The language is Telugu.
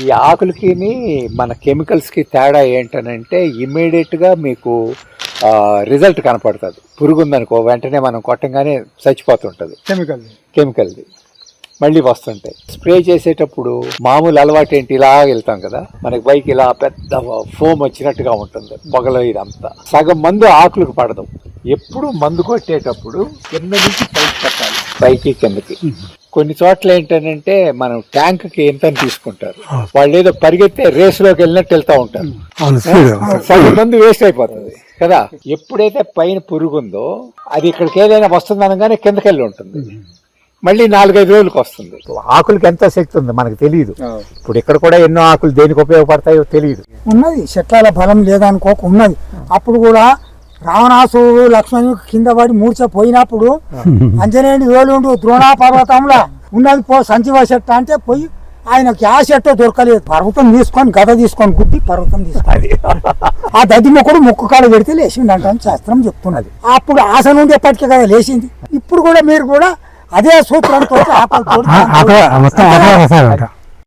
ఈ ఆకులకి మన కెమికల్స్కి తేడా ఏంటనంటే ఇమ్మీడియట్గా మీకు రిజల్ట్ కనపడుతుంది. పురుగు ఉందనుకో వెంటనే మనం కొట్టంగానే చచ్చిపోతుంటుంది. కెమికల్ కెమికల్ది. మళ్ళీ వస్తుంటాయి. స్ప్రే చేసేటప్పుడు మామూలు అలవాటు ఏంటి? ఇలా వెళ్తాం కదా. మనకి బైక్ ఇలా పెద్ద ఫోమ్ వచ్చినట్టుగా ఉంటుంది. పొగలో ఇదంతా. సగం మందు ఆకులకు పడదు. ఎప్పుడు మందు కొట్టేటప్పుడు కింద నుంచి పైకి పైకి కిందకి. కొన్ని చోట్ల ఏంటంటే మనం ట్యాంక్కి ఎంత తీసుకుంటారు వాళ్ళు ఏదో పరిగెత్తే రేసులోకి వెళ్ళినట్టు వెళ్తా ఉంటారు. సగం మందు వేస్ట్ అయిపోతుంది కదా? ఎప్పుడైతే పైన పురుగు ఉందో అది ఇక్కడికి ఏదైనా వస్తుంది అనగానే కిందకెళ్ళి ఉంటుంది. మళ్ళీ నాలుగైదు రోజులకు వస్తుంది. ఆకులకి ఎంత శక్తి ఉంది మనకు తెలియదు. ఇప్పుడు ఇక్కడ కూడా ఎన్నో ఆకులు దేనికి ఉపయోగపడతాయో తెలియదు. ఉన్నది చెట్ల బలం లేదనుకోక ఉన్నది. అప్పుడు కూడా రావణాసుడు లక్ష్మణుడు కింద పడి మూర్చ పోయినప్పుడు అంజనేయుడు వేలుండు ద్రోణా పర్వతంలో ఉన్నది పో సంచివ చెట్టు అంటే పోయి ఆయనకి ఆ చెట్టు దొరకలేదు. పర్వతం తీసుకొని గద తీసుకొని గుద్ది పర్వతం తీసుకొని. ఆ దద్దిముఖుడు ముక్కు కాడ పెడితే లేచిండు అంటే శాస్త్రం చెప్తున్నది. అప్పుడు ఆశ నుండి ఎప్పటికీ కదా లేచింది. ఇప్పుడు కూడా మీరు కూడా అదే సూత్రంతో ఆకలితో